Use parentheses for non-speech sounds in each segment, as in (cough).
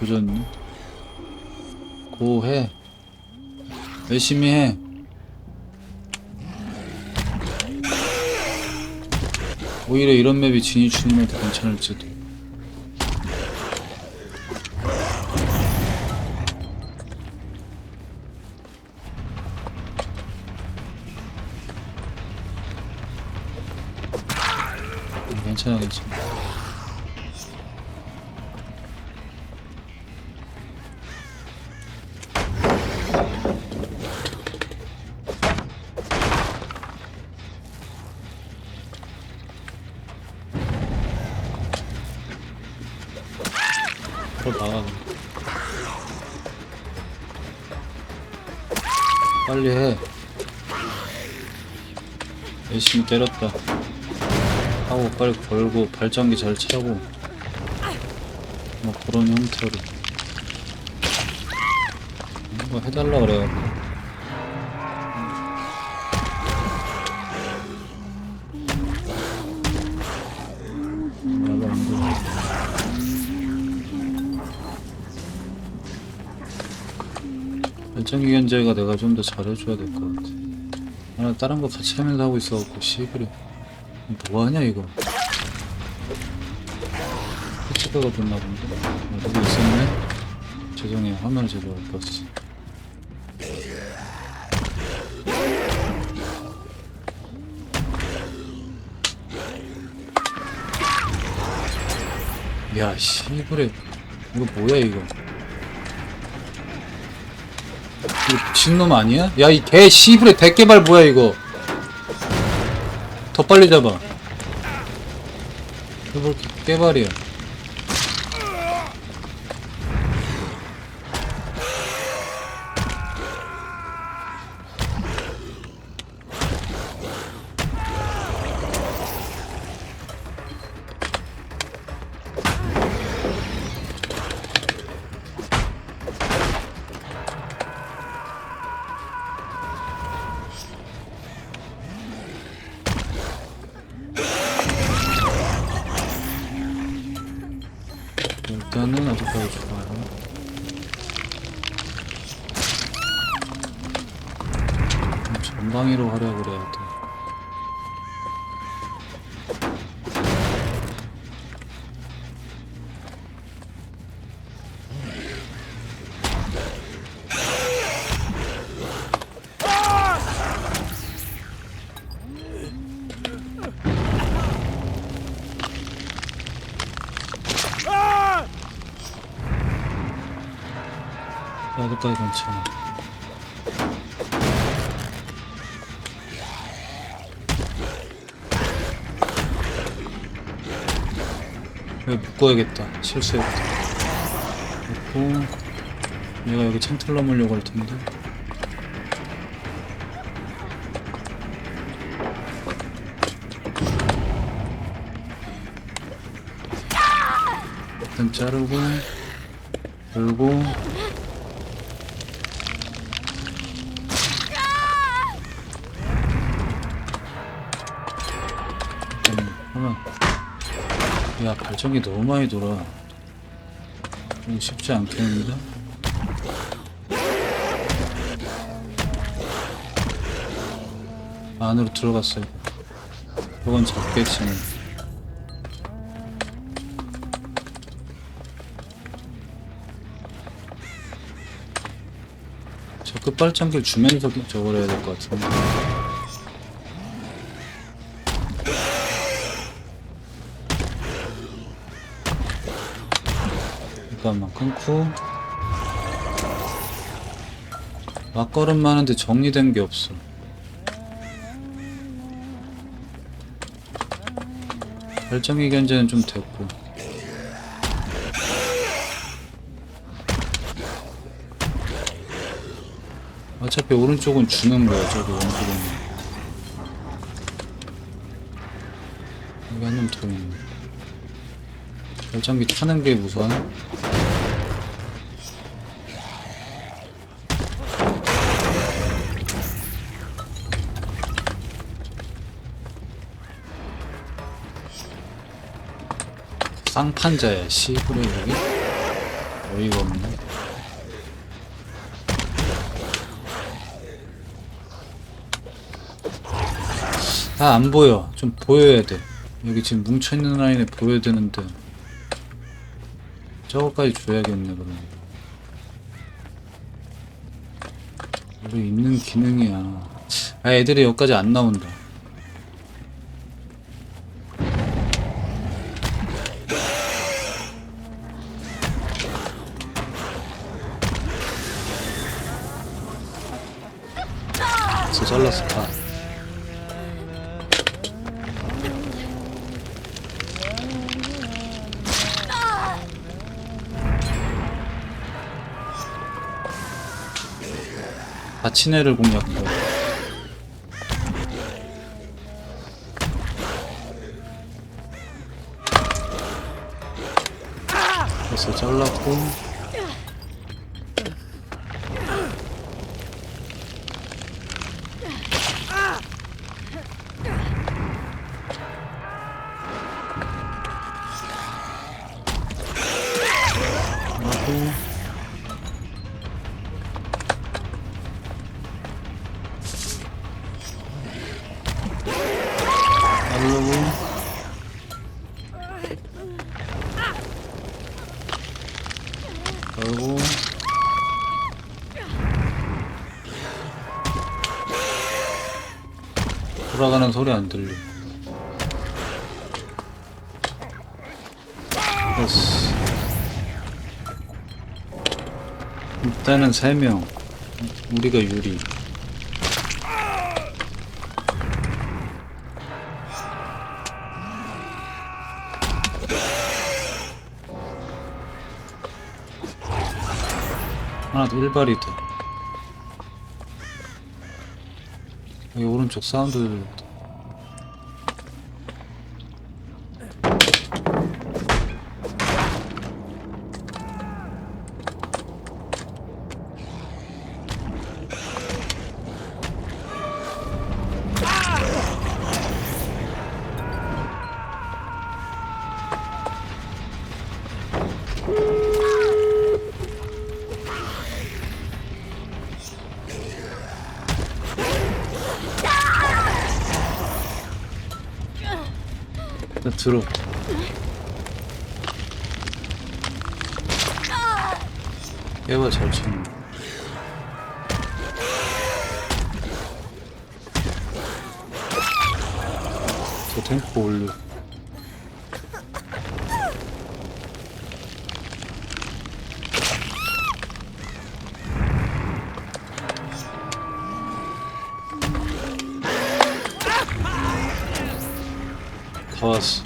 조졌니? 고해. 열심히 해. 오히려 이런 맵이 추는 더 괜찮을지도. 음, 괜찮아 괜찮아 그걸 나가 빨리 해. 열심히 때렸다. 하고 빨리 걸고 발전기 잘 차고. 뭐 그런 형태로. 뭐 해달라 그래요 발전기 견제가 내가 좀 더 잘해줘야 될 것 같아. 아, 나 다른 거 같이 하면서 하고 있어갖고 시그래. 뭐하냐 이거. 패치가 됐나 본데. 아, 누구 있었네? 죄송해요. 화면을 제대로 못 봤어. 야, 씨부레. 이거 뭐야, 이거. 미친놈 아니야? 야, 이 개 씨부레 대개발 뭐야, 이거. 더 빨리 잡아. 이거 뭐 개발이야. 좋아요. 좀 전방위로 활약을 해야 돼. 아직까지 괜찮아. 여기 묶어야겠다. 실수했다. 놓고 얘가 여기 창틀 넘으려고 할 텐데. 일단 자르고 들고 음, 하면 야 발전기 너무 많이 돌아 쉽지 않겠는데? 안으로 들어갔어요 그건 잡겠지 뭐. 저 끝발전기를 주면서 저걸 해야 될 것 같은데 잠깐만 끊고 막걸음 많은데 정리된 게 없어 발전기 견제는 좀 됐고. 어차피 오른쪽은 주는 거야 저기 왼쪽은 여기 한놈더 있네 발전기 타는 게 우선 쌍판자야 여기 어이가 없네. 다 안 보여. 좀 보여야 돼. 여기 지금 뭉쳐있는 라인에 보여야 되는데. 저거까지 줘야겠네, 그러면. 우리 있는 기능이야. 아, 애들이 여기까지 안 나온다. 애를 공략해. 그래서 잘랐고. 돌아가는 소리 안 들려. 됐어. 일단은 3명. 우리가 유리. 하나 더 1발이 돼. 오른쪽 사운드 일단 들어. 얘가 잘 치는. 저 템포 올려. 다 왔어.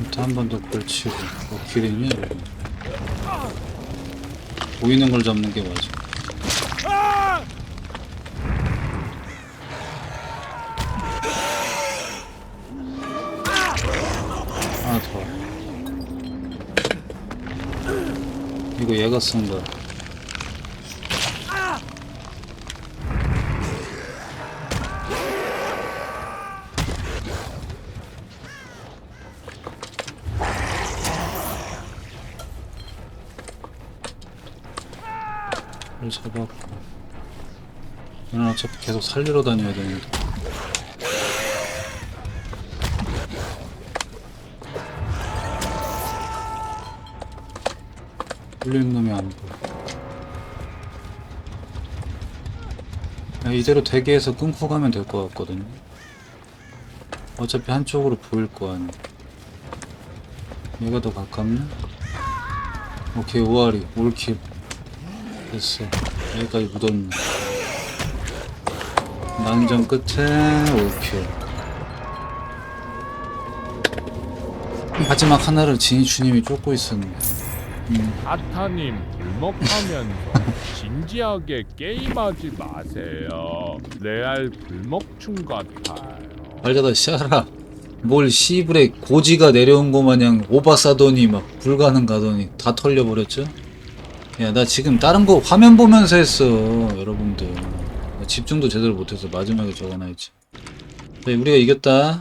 일단 한번 더 걸치고 뭐 길이냐 여기. 보이는 걸 잡는 게 맞아. 이거 얘가 쓴 거야. 를 잡았고. 얘는 어차피 계속 살리러 다녀야 되는데. 뚫린 놈이 안 보여. 야, 이대로 대기해서 끊고 가면 될 것 같거든요. 어차피 한쪽으로 보일 거 아니야. 얘가 더 가깝네? 오케이 오아리 올킬 됐어. 여기까지 묻었네. 난전 끝에 올킬. 마지막 하나를 진이추님이 쫓고 있었네. 아타님 불먹하면서 (laughs) 진지하게 게임하지 마세요. 레알 불먹충 같아요. 알자다 씨알아. 뭘 씨불에 고지가 내려온 거 마냥 오바싸더니 막 불가능 가더니 다 털려버렸죠? 야, 나 지금 다른 거 화면 보면서 했어, 여러분들. 나 집중도 제대로 못해서 마지막에 적어놔야지. 네, 우리가 이겼다.